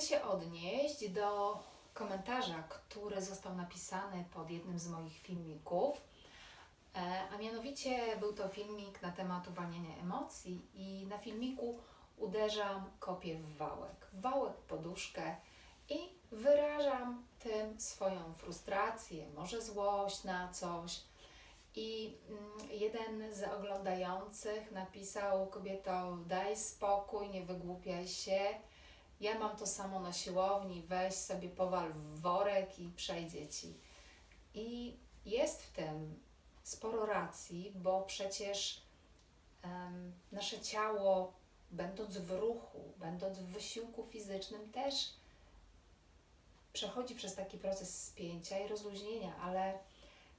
Chcę się odnieść do komentarza, który został napisany pod jednym z moich filmików. E, A mianowicie był to filmik na temat uwalniania emocji i na filmiku uderzam kopię w wałek. W wałek poduszkę i wyrażam tym swoją frustrację, może złość na coś. I mm, jeden z oglądających napisał: Kobieto, daj spokój, nie wygłupiaj się. Ja mam to samo na siłowni, weź sobie powal w worek i przejdzie ci. I jest w tym sporo racji, bo przecież em, nasze ciało, będąc w ruchu, będąc w wysiłku fizycznym, też przechodzi przez taki proces spięcia i rozluźnienia, ale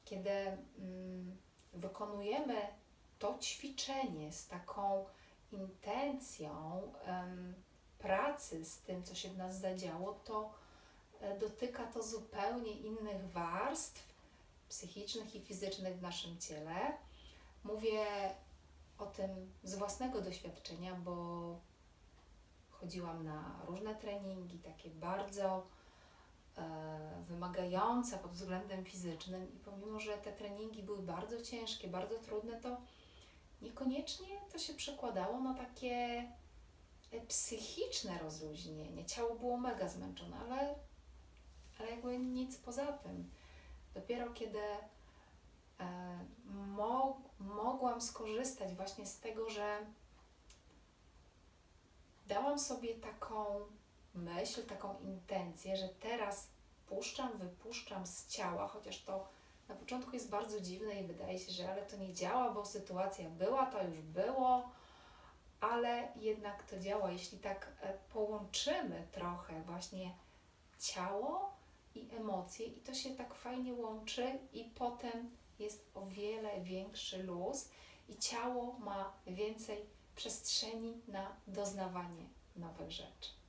kiedy mm, wykonujemy to ćwiczenie z taką intencją em, pracy z tym, co się w nas zadziało, to e, dotyka to zupełnie innych warstw psychicznych i fizycznych w naszym ciele. Mówię o tym z własnego doświadczenia, bo chodziłam na różne treningi, takie bardzo e, wymagające pod względem fizycznym i pomimo, że te treningi były bardzo ciężkie, bardzo trudne, to niekoniecznie to się przekładało na takie psychiczne rozluźnienie. Ciało było mega zmęczone, ale, ale jakby nic poza tym. Dopiero kiedy e, mo, mogłam skorzystać właśnie z tego, że dałam sobie taką myśl, taką intencję, że teraz puszczam, wypuszczam z ciała, chociaż to na początku jest bardzo dziwne i wydaje się, że ale to nie działa, bo sytuacja była, to już było, ale jednak to działa, jeśli tak e, połączymy trochę właśnie ciało i emocje i to się tak fajnie łączy i potem jest o wiele większy luz i ciało ma więcej przestrzeni na doznawanie nowych rzeczy.